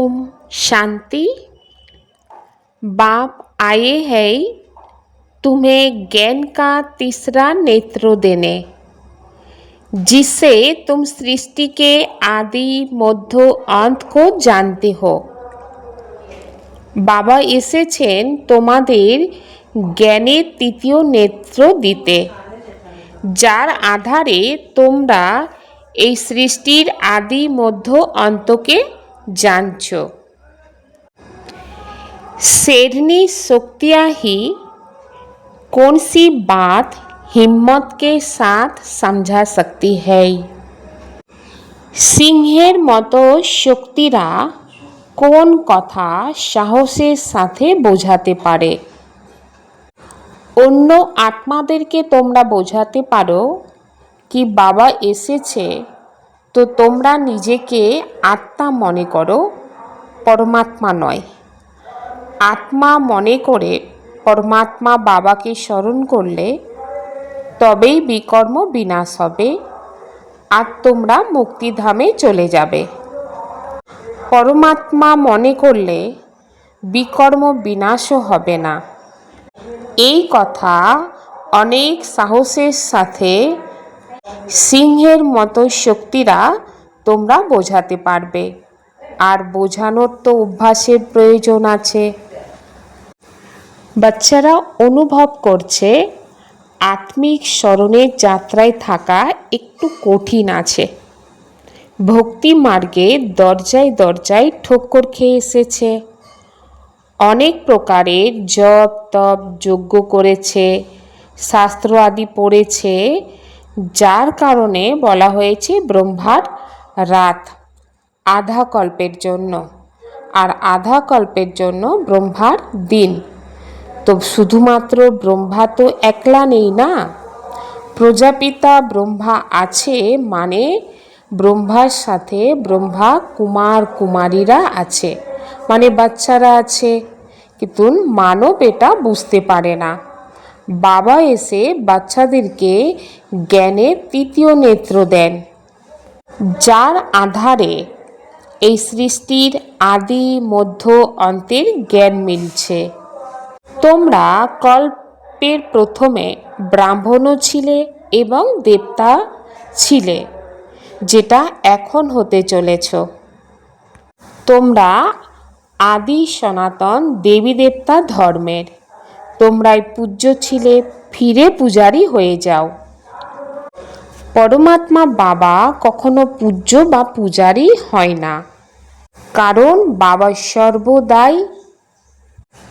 ओम शांति बाप आए हैं तुम्हें ज्ञान का तीसरा नेत्र देने जिससे तुम सृष्टि के आदि मध्य अंत को जानते हो বাবা এসেছেন তোমাদের জ্ঞানের তৃতীয় নেত্র দিতে যার আধারে তোমরা এই সৃষ্টির আদি মধ্য অন্তকে জানছ शेरनी शक्तियाँ ही कौन सी बात हिम्मत के साथ समझा सकती है সিংহের মতো শক্তিরা কোন কথা সাহসের সাথে বোঝাতে পারে অন্য আত্মাদেরকে তোমরা বোঝাতে পারো কি বাবা এসেছে তো তোমরা নিজেকে আত্মা মনে করো, পরমাত্মা নয়। আত্মা মনে করে পরমাত্মা বাবাকে স্মরণ করলে তবেই বিকর্ম বিনাশ হবে আর তোমরা মুক্তিধামে চলে যাবে। পরমাত্মা মনে করলে বিকর্ম বিনাশও হবে না। এই কথা অনেক সাহসের সাথে সিংহের মতো শক্তিরা তোমরা বোঝাতে পারবে। আর বোঝানোর তো অভ্যাসের প্রয়োজন আছে। বাচ্চারা অনুভব করছে, আত্মিক স্মরণের যাত্রায় থাকা একটু কঠিন আছে। ভক্তি মার্গে দরজায় দরজায় ঠক্কর খেয়ে এসেছে। অনেক প্রকারের জপ, তপ, যজ্ঞ করেছে, শাস্ত্র আদি পড়েছে যার কারণে বলা হয়েছে ব্রহ্মার রাত আধা কল্পের জন্য। আর আধা কল্পের জন্য ব্রহ্মার দিন। তো শুধুমাত্র ব্রহ্মা তো একলা নেই না? প্রজাপিতা ব্রহ্মা আছে মানে ব্রহ্মার সাথে ব্রহ্মা কুমার কুমারীরা আছে। মানে বাচ্চারা আছে। কিন্তু মানব এটা বুঝতে পারে না। বাবা এসে বাচ্চাদেরকে জ্ঞানের তৃতীয় নেত্র দেন। যার আধারে এই সৃষ্টির আদি, মধ্য, অন্তের জ্ঞান মিলছে। তোমরা কল্পের প্রথমে ব্রাহ্মণও ছিলে এবং দেবতা ছিলে, যেটা এখন হতে চলেছ। তোমরা আদি সনাতন দেবী দেবতা ধর্মের। তোমরাই পূজ্য ছিলে ফিরে পূজারি হয়ে যাও পরমাত্মা বাবা কখনো পূজ্য বা পূজারি হয় না কারণ বাবা সর্বদাই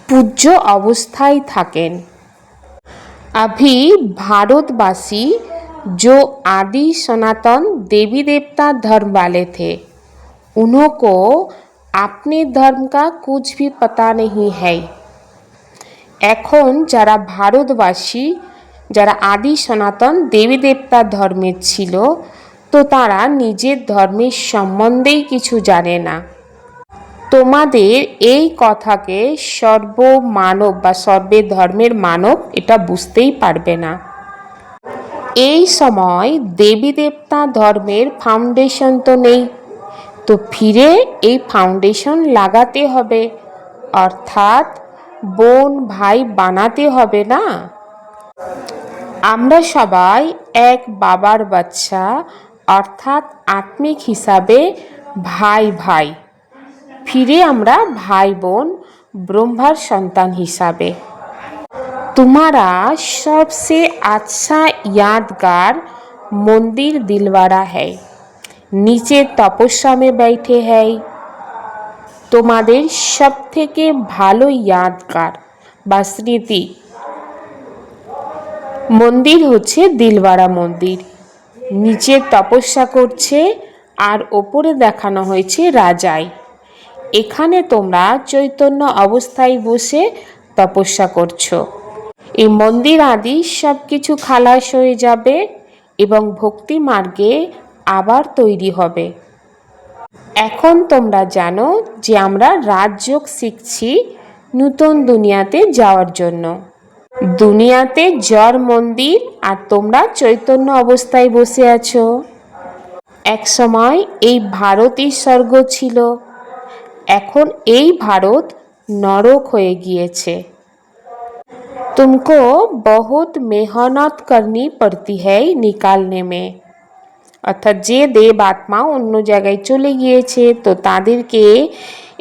পূজ্য অবস্থায় থাকেন अभी भारतवासी जो आदि सनातन देवी देवता धर्म वाले थे उनको अपने धर्म का कुछ भी पता नहीं है এখন যারা ভারতবাসী, যারা আদি সনাতন দেবী দেবতা ধর্মের ছিল, তো তারা নিজের ধর্মের সম্বন্ধেই কিছু জানে না। তোমাদের এই কথাকে সর্ব মানব বা সর্বে ধর্মের মানব এটা বুঝতেই পারবে না। এই সময় দেবী দেবতা ধর্মের ফাউন্ডেশন তো নেই, তো ফিরে এই ফাউন্ডেশন লাগাতে হবে। অর্থাৎ বোন ভাই বানাতে হবে না আমরা সবাই এক বাবার বাচ্চা অর্থাৎ আত্মিক হিসাবে ভাই ভাই ফিরে আমরা ভাই বোন ব্রহ্মার সন্তান হিসাবে तुम्हारा सबसे अच्छा यादगार मंदिर दिलवाड़ा है नीचे तपस्या में बैठे है তোমাদের সব থেকে ভালো ইয়াদগার বা স্মৃতি? মন্দির হচ্ছে দিলওয়াড়া মন্দির। নিচে তপস্যা করছে আর ওপরে দেখানো হয়েছে রাজাই। এখানে তোমরা চৈতন্য অবস্থায় বসে তপস্যা করছ। এই মন্দির আদি সব কিছু খালাস হয়ে যাবে এবং ভক্তি মার্গে আবার তৈরি হবে। এখন তোমরা জানো যে আমরা রাজযোগ শিখছি নূতন দুনিয়াতে যাওয়ার জন্য দুনিয়াতে জর মন্দির আর তোমরা চৈতন্য অবস্থায় বসে আছো এক সময় এই ভারতই স্বর্গ ছিল এখন এই ভারত নরক হয়ে গিয়েছে तुमको बहुत मेहनत करनी पड़ती है निकालने में অর্থাৎ যে দেব আত্মা অন্য জায়গায় চলে গিয়েছে, তো তাদেরকে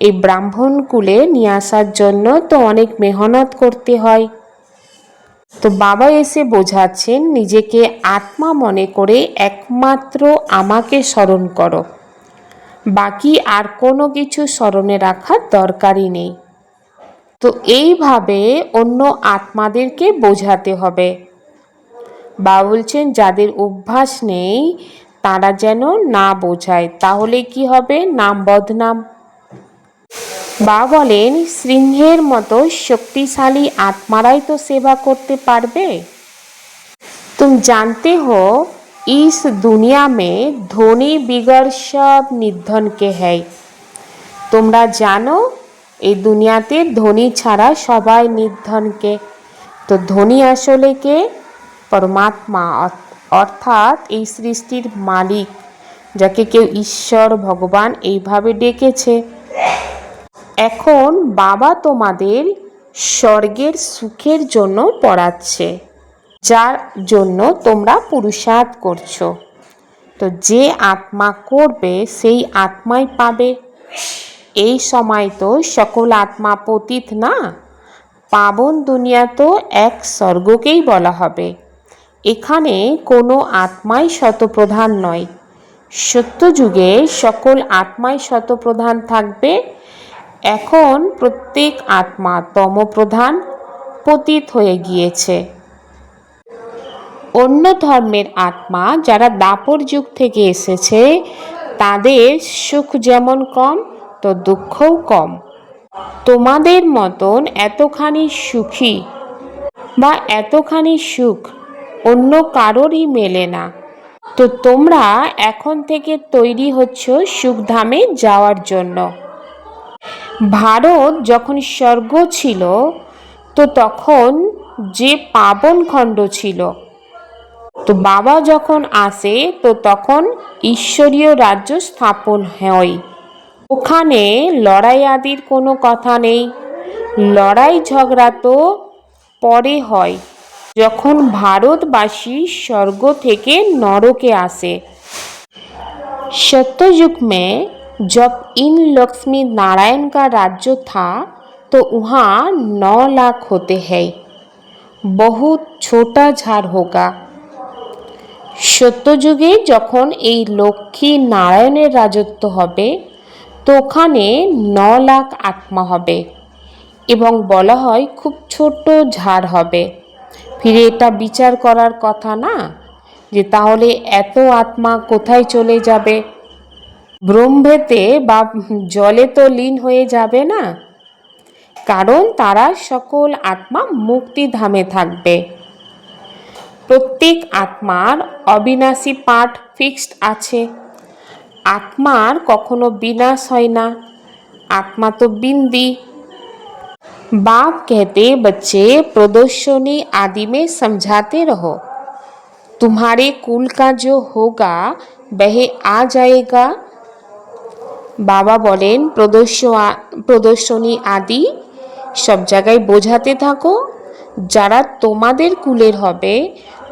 এই ব্রাহ্মণ কুলে নিয়ে আসার জন্য তো অনেক মেহনত করতে হয়। তো বাবা এসে বোঝাচ্ছেন, নিজেকে আত্মা মনে করে একমাত্র আমাকে স্মরণ করো। বাকি আর কোনো কিছু স্মরণে রাখার দরকারই নেই। তো এইভাবে অন্য আত্মাদেরকে বোঝাতে হবে। বা বলছেন, যাদের অভ্যাস নেই তারা যেন না বোঝায় তাহলে কি হবে নাম বদনাম বা বলেন সিংহের মতো শক্তিশালী আত্মারাই তো সেবা করতে পারবে तुम जानते हो इस दुनिया में धोनी बिगड़ सब निर्धन के है তোমরা জানো এই দুনিয়াতে ধনী ছাড়া সবাই নির্ধনকে তো ধনী আসলে কে পরমাত্মা অর্থ- অর্থাৎ এই সৃষ্টির মালিক, যাকে কেউ ঈশ্বর, ভগবান এইভাবে ডেকেছে। এখন বাবা তোমাদের স্বর্গের সুখের জন্য পড়াচ্ছে, যার জন্য তোমরা পুরুষার্থ করছ। তো যে আত্মা করবে, সেই আত্মাই পাবে। এই সময় তো সকল আত্মা পতিত না? পাবন দুনিয়া তো এক স্বর্গকেই বলা হবে। এখানে কোনো আত্মাই শতপ্রধান নয়। সত্যযুগে সকল আত্মাই শতপ্রধান থাকবে। এখন প্রত্যেক আত্মা তমপ্রধান, পতিত হয়ে গিয়েছে। অন্য ধর্মের আত্মা যারা দাপর যুগ থেকে এসেছে, তাদের সুখ যেমন কম, তো দুঃখও কম। তোমাদের মতন এতখানি সুখী বা এতখানি সুখ অন্য কারোরই মেলে না। তো তোমরা এখন থেকে তৈরি হচ্ছ সুখধামে যাওয়ার জন্য। ভারত যখন স্বর্গ ছিল, তো তখন যে পাবন খণ্ড ছিল। তো বাবা যখন আসে, তো তখন ঈশ্বরীয় রাজ্য স্থাপন হয়। ওখানে লড়াই আদির কোনো কথা নেই। লড়াই ঝগড়া তো পরে হয়। যখন ভারতবাসী স্বর্গ থেকে নরকে আসে सत्ययुग में जब इन लक्ष्मी नारायण का राज्य था तो वहाँ नौ लाख होते हैं बहुत छोटा झाड़ होगा সত্যযুগে যখন এই লক্ষ্মী নারায়ণের রাজত্ব হবে তো ওখানে ন লাখ আত্মা হবে এবং বলা হয় খুব ছোট ঝাড় হবে ফিরে এটা বিচার করার কথা না? যে তাহলে এত আত্মা কোথায় চলে যাবে? ব্রহ্মেতে বা জলে তো লীন হয়ে যাবে না। কারণ তারা সকল আত্মা মুক্তিধামে থাকবে। প্রত্যেক আত্মার অবিনাশী পাঠ ফিক্সড আছে। আত্মার কখনো বিনাশ হয় না। আত্মা তো বিন্দি। बाप कहते बच्चे प्रदर्शनी आदि में समझाते रहो तुम्हारे कुल का जो होगा वह आ जाएगा বাবা বলেন প্রদর্শ প্রদর্শনী আদি সব জায়গায় বোঝাতে থাকো যারা তোমাদের কুলের হবে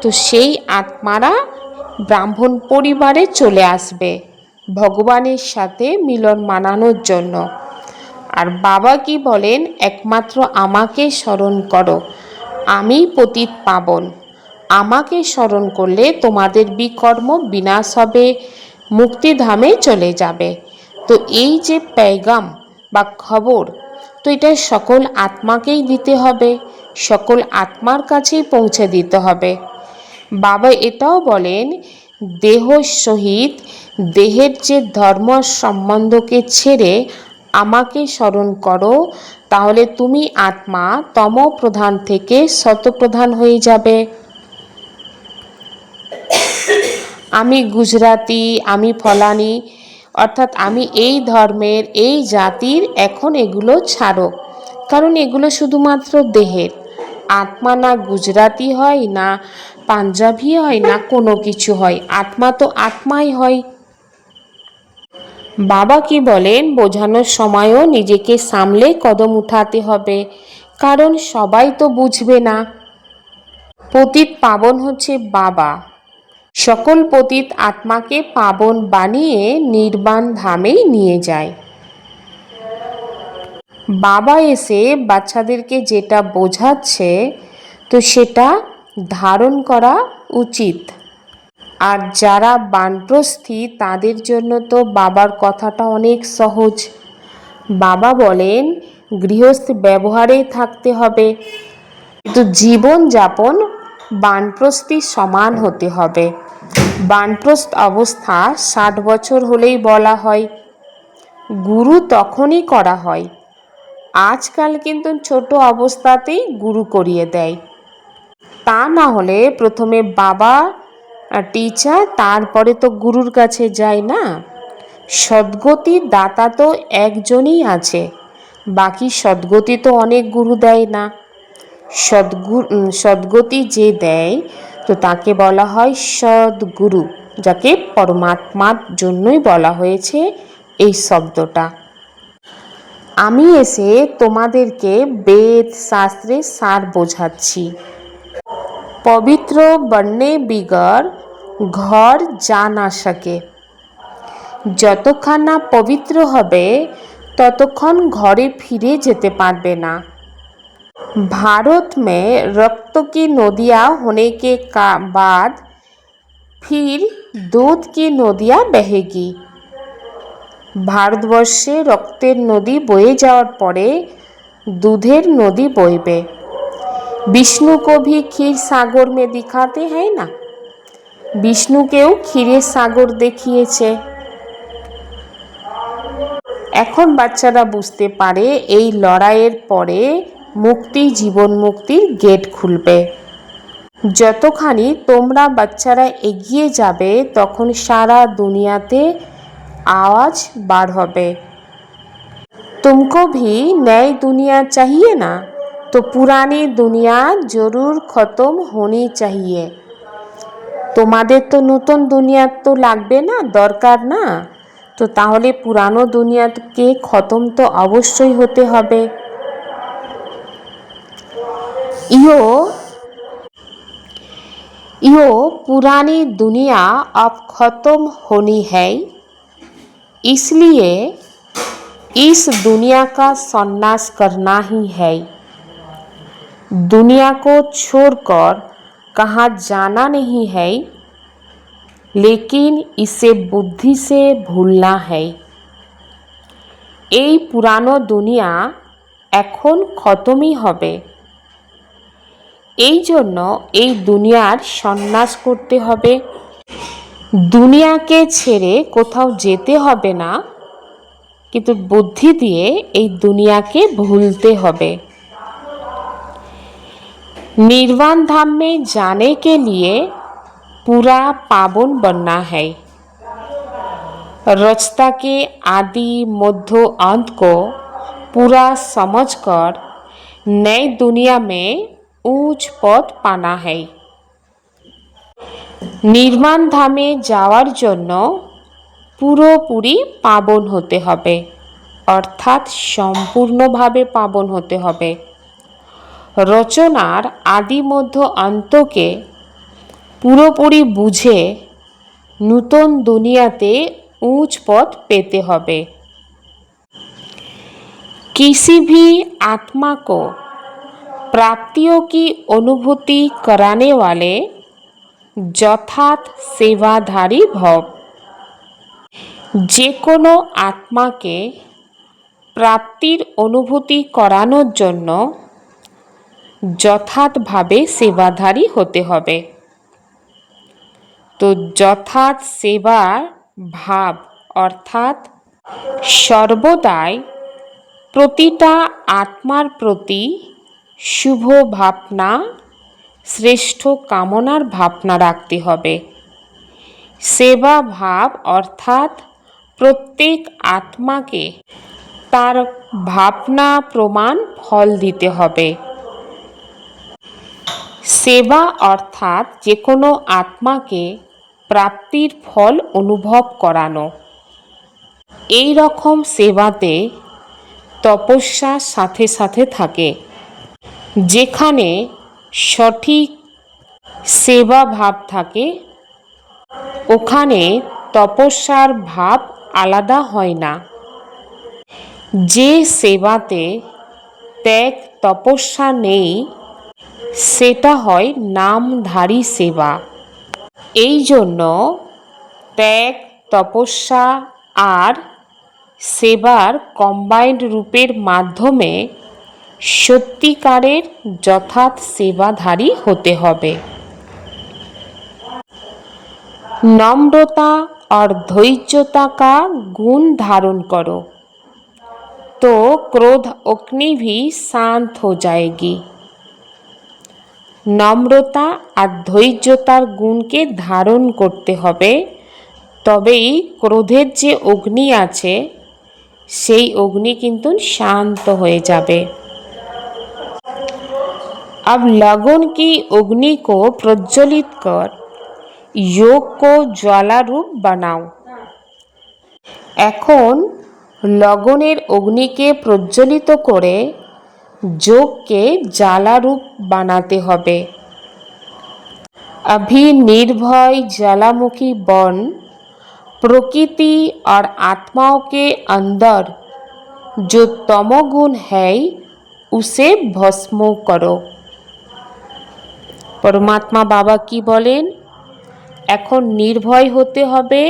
তো সেই আত্মারা ব্রাহ্মণ পরিবারে চলে আসবে ভগবানের সাথে মিলন মানানোর জন্য আর বাবা কি বলেন, একমাত্র আমাকে স্মরণ করো, আমি পতিত পাবন। আমাকে স্মরণ করলে তোমাদের বিকর্ম বিনাশ হবে, মুক্তিধামে চলে যাবে। তো এই যে পেগাম বা খবর, তো এটা সকল আত্মাকেই দিতে হবে, সকল আত্মার কাছেই পৌঁছে দিতে হবে। বাবা এটাও বলেন, দেহ সহিত দেহের যে ধর্ম সম্বন্ধকে ছেড়ে আমাকে স্মরণ করো, তাহলে তুমি আত্মা তম প্রধান থেকে শতপ্রধান হয়ে যাবে। আমি গুজরাটি আমি ফলানি, অর্থাৎ আমি এই ধর্মের, এই জাতির, এখন এগুলো ছাড়ো, কারণ এগুলো শুধুমাত্র দেহের। আত্মা না গুজরাটি হয়, না পাঞ্জাবি হয়, না কোনো কিছু হয়, আত্মা তো আত্মাই হয়। বাবা কি বলেন, বোঝানোর সময়ও নিজেকে সামলে কদম উঠাতে হবে, কারণ সবাই তো বুঝবে না। পতিত পাবন হচ্ছে বাবা। সকল পতিত আত্মাকে পাবন বানিয়ে নির্বাণ ধামেই নিয়ে যায়। বাবা এসে বাচ্চাদেরকে যেটা বোঝাচ্ছে, তো সেটা ধারণ করা উচিত। আর যারা বানপ্রস্থী, তাদের জন্য তো বাবার কথাটা অনেক সহজ। বাবা বলেন, গৃহস্থ ব্যবহারেই থাকতে হবে। কিন্তু জীবন যাপন বানপ্রস্থির সমান হতে হবে। বানপ্রস্থ অবস্থা ষাট বছর হলেই বলা হয়। গুরু তখনই করা হয়। আজকাল কিন্তু ছোট অবস্থাতেই গুরু করিয়ে দেয়। তা না হলে প্রথমে বাবা টিচার তারপরে তো গুরুর কাছে যায় না। সদ্গতি দাতা তো একজনই আছে, বাকি সদ্গতি তো অনেক গুরু দেয় না। সদ্গুরু সদ্গতি যে দেয়, তো তাকে বলা হয় সদ্গুরু, যাকে পরমাত্মার জন্যই বলা হয়েছে এই শব্দটা। আমি এসে তোমাদেরকে বেদ শাস্ত্রের সার বোঝাচ্ছি। পবিত্র বন্যে বিগর ঘর যা না সকে যতক্ষণ না পবিত্র হবে ততক্ষণ ঘরে ফিরে যেতে পারবে না भारत में रक्त की नदियाँ होने के का बाद फिर दूध की नदियाँ बहेगी ভারতবর্ষে রক্তের নদী বয়ে যাওয়ার পরে দুধের নদী বইবে বিষ্ণু को भी ক্ষীর সাগর মে দিখাতে হ্যাঁ না বিষ্ণুকেও ক্ষীরের সাগর দেখিয়েছে এখন বাচ্চারা বুঝতে পারে এই লড়াইয়ের পরে মুক্তি জীবন মুক্তির গেট খুলবে যতখানি তোমরা বাচ্চারা এগিয়ে যাবে তখন সারা দুনিয়াতে आवाज बाढ़ হবে तुमको भी नई दुनिया चाहिए ना तो पुरानी दुनिया जरूर खत्म होनी चाहिए তোমাদের তো নতুন দুনিয়া তো লাগবে না দরকার না তো তাহলে পুরানো দুনিয়াকে খতম তো অবশ্যই হতে হবে ইও ইও पुरानी दुनिया अब खत्म होनी है इसलिए इस दुनिया का सन्यास करना ही है दुनिया को छोड़कर कहाँ जाना नहीं है लेकिन इसे बुद्धि से भूलना है এই পুরানো দুনিয়া এখন খতমই হবে এই জন্য এই দুনিয়ার সন্ন্যাস করতে হবে দুনিয়াকে ছেড়ে কোথাও যেতে হবে না কিন্তু বুদ্ধি দিয়ে এই দুনিয়াকে ভুলতে হবে निर्वाण धाम में जाने के लिए पूरा पावन बनना है रचता के आदि मध्य अंत को पूरा समझकर नई दुनिया में ऊंच पद पाना है নির্মাণ ধামে যাওয়ার জন্য পুরোপুরি পাবন হতে হবে অর্থাৎ সম্পূর্ণভাবে পাবন হতে হবে রচনার আদি মধ্য অন্তকে পুরোপুরি বুঝে নূতন দুনিয়াতে ऊंच पद पेते হবে किसी भी आत्मा को प्राप्तियों की अनुभूति कराने वाले যথাৎ সেবাধারী ভব যে কোনো আত্মাকে প্রাপ্তির অনুভূতি করানোর জন্য যথার্থভাবে সেবাধারী হতে হবে। তো যথার্থ সেবার ভাব অর্থাৎ সর্বদাই প্রতিটা আত্মার প্রতি শুভ ভাবনা, শ্রেষ্ঠ কামনার ভাবনা রাখতে হবে। সেবা ভাব অর্থাৎ প্রত্যেক আত্মাকে তার ভাবনা, প্রমাণ, ফল দিতে হবে। সেবা অর্থাৎ যে কোনো আত্মাকে প্রাপ্তির ফল অনুভব করানো। এই রকম সেবাতে তপস্যার সাথে সাথে থাকে, যেখানে সঠিক সেবা ভাব থাকে। ওখানে তপস্যার ভাব আলাদা হয় না। যে সেবাতে ত্যাগ তপস্যা নেই সেটা হয় নামধারী সেবা এই জন্য ত্যাগ তপস্যা আর সেবার কম্বাইন্ড রূপের মাধ্যমে সত্যিকারের যথার্থ সেবাধারী হতে হবে नम्रता और धैर्यता का गुण धारण करो तो क्रोध अग्नि भी शांत हो जाएगी নম্রতা আর ধৈর্যতার গুণকে ধারণ করতে হবে তবেই ক্রোধের যে অগ্নি আছে সেই অগ্নি কিন্তু শান্ত হয়ে যাবে अब लगन की अग्नि को प्रज्वलित कर যোগ কো জ্বালা রূপ বানাও এখন লগনের অগ্নিকে প্রজ্বলিত করে যোগকে জ্বালা রূপ বানাতে হবে अभी निर्भय ज्वालामुखी बन प्रकृति और आत्माओं के अंदर जो तमोगुण है उसे भस्म करो পরমাত্মা বাবা কি বলেন এখন নির্ভয় হতে হবে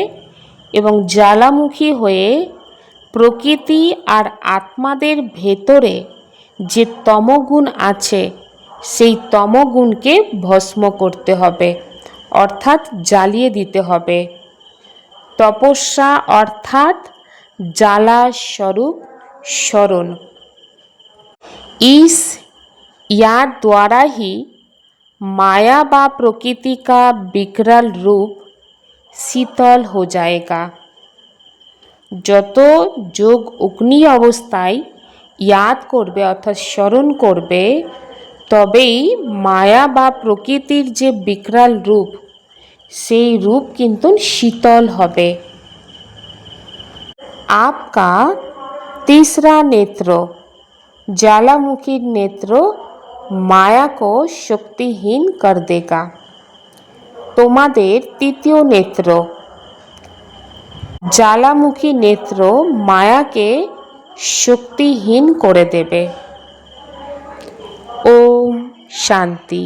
এবং জ্বালামুখী হয়ে প্রকৃতি আর আত্মাদের ভেতরে যে তমগুণ আছে সেই তমগুণকে ভস্ম করতে হবে অর্থাৎ জ্বালিয়ে দিতে হবে তপস্যা অর্থাৎ জ্বালা স্বরূপ স্মরণ इस याद द्वारा ही माया व प्रकृति का विकराल रूप শীতল हो जाएगा যত যোগ অগ্নি অবস্থায় ইয়াদ করবে অর্থাৎ স্মরণ করবে তবেই মায়া বা প্রকৃতির যে বিকরাল রূপ সেই রূপ কিন্তু শীতল হবে আপকা तीसरा नेत्र ज्वालामुखी नेत्र माया को शक्तिहीन कर देगा তোমাদের তৃতীয় নেত্র জ্বালামুখী নেত্র মায়াকে শক্তিহীন করে দেবে। ওম শান্তি।